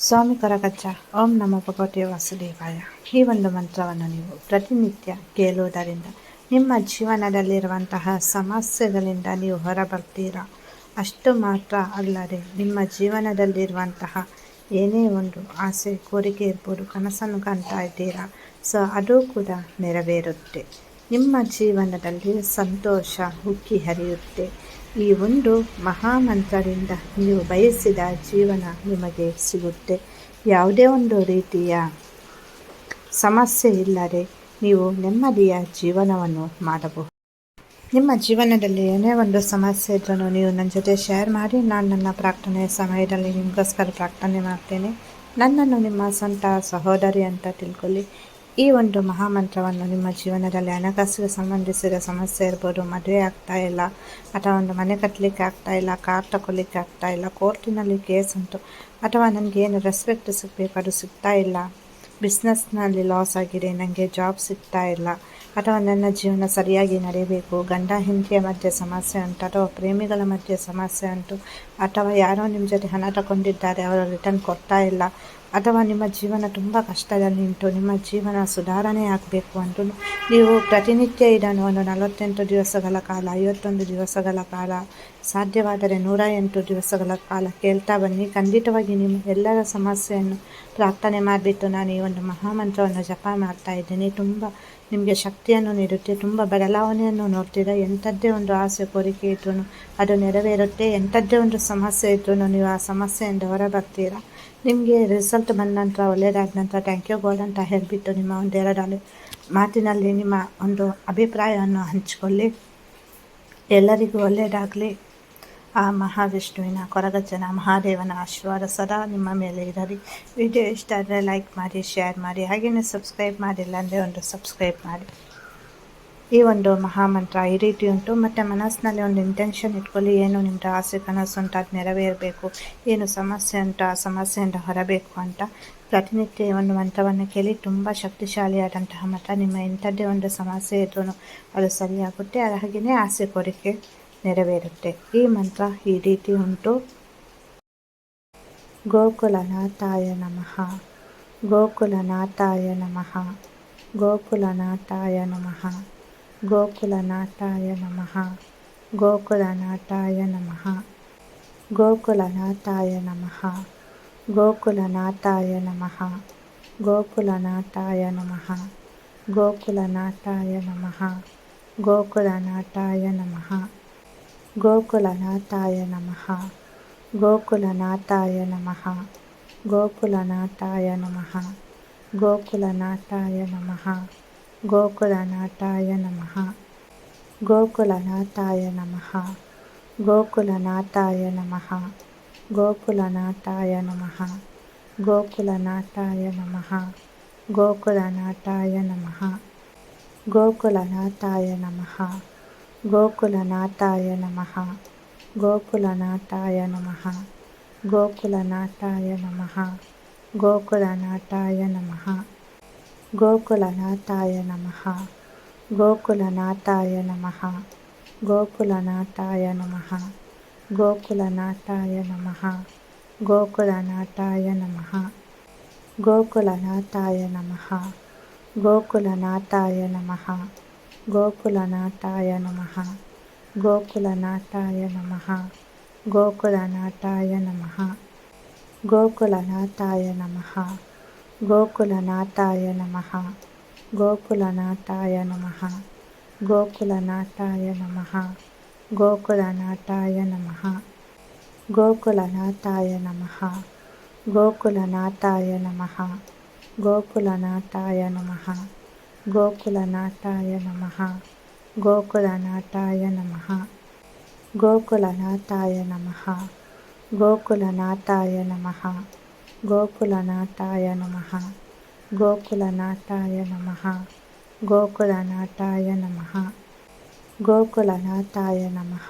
ಸ್ವಾಮಿ ಕರಗಚ್ಚ. ಓಂ ನಮ ಭಗವತಿ ವಾಸುದೇವಾಯ. ಈ ಒಂದು ಮಂತ್ರವನ್ನು ನೀವು ಪ್ರತಿನಿತ್ಯ ಕೇಳುವುದರಿಂದ, ನಿಮ್ಮ ಜೀವನದಲ್ಲಿರುವಂತಹ ಸಮಸ್ಯೆಗಳಿಂದ ನೀವು ಹೊರಬರ್ತೀರಾ? ಅಷ್ಟು ಮಾತ್ರ ಅಲ್ಲದೆ, ನಿಮ್ಮ ಜೀವನದಲ್ಲಿರುವಂತಹ ಏನೇ ಒಂದು ಆಸೆ, ಕೋರಿಕೆ ಇರ್ಬೋದು, ಕನಸನ್ನು ಕಾಣ್ತಾ ಇದ್ದೀರಾ? ಸೊ, ಅದು ಕೂಡ ನೆರವೇರುತ್ತೆ. ನಿಮ್ಮ ಜೀವನದಲ್ಲಿ ಸಂತೋಷ ಉಕ್ಕಿ ಹರಿಯುತ್ತೆ. ಈ ಒಂದು ಮಹಾಮಂತ್ರದಿಂದ ನೀವು ಬಯಸಿದ ಜೀವನ ನಿಮಗೆ ಸಿಗುತ್ತೆ. ಯಾವುದೇ ಒಂದು ರೀತಿಯ ಸಮಸ್ಯೆ ಇಲ್ಲದೆ ನೀವು ನೆಮ್ಮದಿಯ ಜೀವನವನ್ನು ಮಾಡಬಹುದು. ನಿಮ್ಮ ಜೀವನದಲ್ಲಿ ಏನೇ ಒಂದು ಸಮಸ್ಯೆ ಇದ್ರೂ ನೀವು ನನ್ನ ಜೊತೆ ಶೇರ್ ಮಾಡಿ, ನಾನು ನನ್ನ ಪ್ರಾರ್ಥನೆಯ ಸಮಯದಲ್ಲಿ ನಿಮಗೋಸ್ಕರ ಪ್ರಾರ್ಥನೆ ಮಾಡ್ತೇನೆ. ನನ್ನನ್ನು ನಿಮ್ಮ ಸ್ವಂತ ಸಹೋದರಿ ಅಂತ ತಿಳ್ಕೊಳ್ಳಿ. ಈ ಒಂದು ಮಹಾಮಂತ್ರವನ್ನು ನಿಮ್ಮ ಜೀವನದಲ್ಲಿ ಹಣಕಾಸಿಗೆ ಸಂಬಂಧಿಸಿದ ಸಮಸ್ಯೆ ಇರ್ಬೋದು, ಮದುವೆ ಆಗ್ತಾ ಇಲ್ಲ, ಅಥವಾ ಒಂದು ಮನೆ ಕಟ್ಟಲಿಕ್ಕೆ ಆಗ್ತಾ ಇಲ್ಲ, ಕಾರ್ ತಗೊಳ್ಳಿಕ್ಕೆ ಆಗ್ತಾ ಇಲ್ಲ, ಕೋರ್ಟಿನಲ್ಲಿ ಕೇಸ್ ಉಂಟು, ಅಥವಾ ನನಗೆ ಏನು ರೆಸ್ಪೆಕ್ಟ್ ಸಿಗಬೇಕು ಅದು ಸಿಗ್ತಾ ಇಲ್ಲ ಬಿಸ್ನೆಸ್ನಲ್ಲಿ ಲಾಸ್ ಆಗಿದೆ ನನಗೆ ಜಾಬ್ ಸಿಗ್ತಾ ಇಲ್ಲ, ಅಥವಾ ನನ್ನ ಜೀವನ ಸರಿಯಾಗಿ ನಡೆಯಬೇಕು ಗಂಡ ಹೆಂಡತಿಯ ಮಧ್ಯೆ ಸಮಸ್ಯೆ ಉಂಟು, ಅಥವಾ ಪ್ರೇಮಿಗಳ ಮಧ್ಯೆ ಸಮಸ್ಯೆ ಉಂಟು, ಅಥವಾ ಯಾರೋ ನಿಮ್ಮ ಜೊತೆ ಹಣ ತಗೊಂಡಿದ್ದಾರೆ, ಅವರು ರಿಟರ್ನ್ ಕೊಡ್ತಾ ಇಲ್ಲ ಅಥವಾ ನಿಮ್ಮ ಜೀವನ ತುಂಬ ಕಷ್ಟದಲ್ಲಿ ಉಂಟು, ನಿಮ್ಮ ಜೀವನ ಸುಧಾರಣೆ ಆಗಬೇಕು ಅಂತ ನೀವು ಪ್ರತಿನಿತ್ಯ ಇದನ್ನು ಒಂದು ನಲವತ್ತೆಂಟು ದಿವಸಗಳ ಕಾಲ, ಐವತ್ತೊಂದು ದಿವಸಗಳ ಕಾಲ, ಸಾಧ್ಯವಾದರೆ ನೂರ ಎಂಟು ದಿವಸಗಳ ಕಾಲ ಕೇಳ್ತಾ ಬನ್ನಿ. ಖಂಡಿತವಾಗಿ ನಿಮ್ಮ ಎಲ್ಲರ ಸಮಸ್ಯೆಯನ್ನು ಪ್ರಾರ್ಥನೆ ಮಾಡಿಬಿಟ್ಟು ನಾನು ಈ ಒಂದು ಮಹಾಮಂತ್ರವನ್ನು ಜಪ ಮಾಡ್ತಾ ಇದ್ದೀನಿ. ತುಂಬ ನಿಮಗೆ ಶಕ್ತಿಯನ್ನು ನೀಡುತ್ತೆ, ತುಂಬ ಬದಲಾವಣೆಯನ್ನು ನೋಡ್ತೀರಾ? ಎಂಥದ್ದೇ ಒಂದು ಆಸೆ, ಕೋರಿಕೆ ಇದ್ರೂ ಅದು ನೆರವೇರುತ್ತೆ. ಎಂಥದ್ದೇ ಒಂದು ಸಮಸ್ಯೆ ಇದ್ರೂ ನೀವು ಆ ಸಮಸ್ಯೆಯಿಂದ ಹೊರಬರ್ತೀರಾ? ನಿಮಗೆ ರಿಸಲ್ಟ್ ಬಂದ ನಂತರ ಒಳ್ಳೆಯದಾದ ನಂತರ ಥ್ಯಾಂಕ್ ಯು ಗೋಲ್ಡ್ ಅಂತ ಹೇಳಿಬಿಟ್ಟು ನಿಮ್ಮ ಒಂದು ಎರಡು ಮಾತಿನಲ್ಲಿ ನಿಮ್ಮ ಒಂದು ಅಭಿಪ್ರಾಯವನ್ನು ಹಂಚಿಕೊಳ್ಳಿ. ಎಲ್ಲರಿಗೂ ಒಳ್ಳೆಯದಾಗಲಿ ಆ ಮಹಾವಿಷ್ಣುವಿನ ಕೊರಗಜ್ಜನ ಮಹಾದೇವನ ಆಶೀರ್ವಾದ ಸದಾ ನಿಮ್ಮ ಮೇಲೆ ಇರಲಿ. ವಿಡಿಯೋ ಇಷ್ಟ ಆದರೆ ಲೈಕ್ ಮಾಡಿ ಶೇರ್ ಮಾಡಿ. ಹಾಗೆಯೇ ಸಬ್ಸ್ಕ್ರೈಬ್ ಮಾಡಿಲ್ಲ ಅಂದರೆ ಒಂದು ಸಬ್ಸ್ಕ್ರೈಬ್ ಮಾಡಿ. ಈ ಒಂದು ಮಹಾಮಂತ್ರ ಈ ರೀತಿ ಉಂಟು. ಮತ್ತು ಮನಸ್ಸಿನಲ್ಲಿ ಒಂದು ಇಂಟೆನ್ಷನ್ ಇಟ್ಕೊಳ್ಳಿ. ಏನು ನಿಮ್ಮ ಆಸೆ, ಕನಸು ಉಂಟು ಅದು ನೆರವೇರಬೇಕು. ಏನು ಸಮಸ್ಯೆ ಅಂತ ಆ ಸಮಸ್ಯೆಯಿಂದ ಹೊರಬೇಕು ಅಂತ. ಪ್ರತಿನಿತ್ಯ ಒಂದು ಮಂತ್ರವನ್ನು ಕೇಳಿ ತುಂಬ ಶಕ್ತಿಶಾಲಿಯಾದಂತಹ ಮಂತ್ರ. ನಿಮ್ಮ ಎಂಥದ್ದೇ ಒಂದು ಸಮಸ್ಯೆ ಇದ್ರೂ ಅದು ಸರಿಯಾಗುತ್ತೆ. ಹಾಗೆಯೇ ಆಸೆ, ಕೋರಿಕೆ ನೆರವೇರುತ್ತೆ. ಈ ಮಂತ್ರ ಈ ರೀತಿ ಉಂಟು. ಗೋಕುಲನಾಥಾಯ ನಮಃ. ಗೋಕುಲನಾಥಾಯ ನಮಃ. ಗೋಕುಲನಾಥಾಯ ನಮಃ. గోకులనాథాయ నమ గోకులనాథాయ నమ గోకులనాథాయ నమ గోకులనాథాయ నమ గోకులనాథాయ నమ గోకులనాథాయ నమ గోకులనాథాయ నమ గోకులనాథాయ నమ గోకులనాథాయ నమ గోకులనాథాయ నమ గోకులనాథాయ నమ గోకులనాథాయ నమ గోకులనాథాయ నమ గోకులనాథాయ నమ గోకులనాథాయ నమ గోకులనాథాయ నమ గోకులనాథాయ నమ గోకులనాథాయ నమ గోకులనాథాయ నమ గోకులనాథాయ నమ గోకులనాథాయ నమ గోకులనాథాయ నమ గోకులనాథాయ నమ గోకులనాథాయ నమ గోకులనాథాయ నమ గోకులనాథాయ నమ గోకులనాథాయ నమ గోకులనాథాయ నమ గోకులనాథాయ నమ గోకులనాథాయ నమ గోకులనాథాయ నమ గోకులనాథాయ నమ గోకులనాథాయ నమ గోకులనాథాయ నమ గోకులనాథాయ నమ గోకులనాథాయ నమ గోకులనాథాయ నమ గోకులనాథాయ నమ గోకులనాథాయ నమ గోకులనాథాయ నమ గోకులనాథాయ నమ గోకులనాథాయ నమ గోకులనాథాయ నమ గోకులనాథాయ నమ ಗೋಕುಲನಾಥಾಯ ನಮಃ. ಗೋಕುಲನಾಥಾಯ ನಮಃ. ಗೋಕುಲನಾಥಾಯ ನಮಃ. ಗೋಕುಲನಾಥಾಯ ನಮಃ.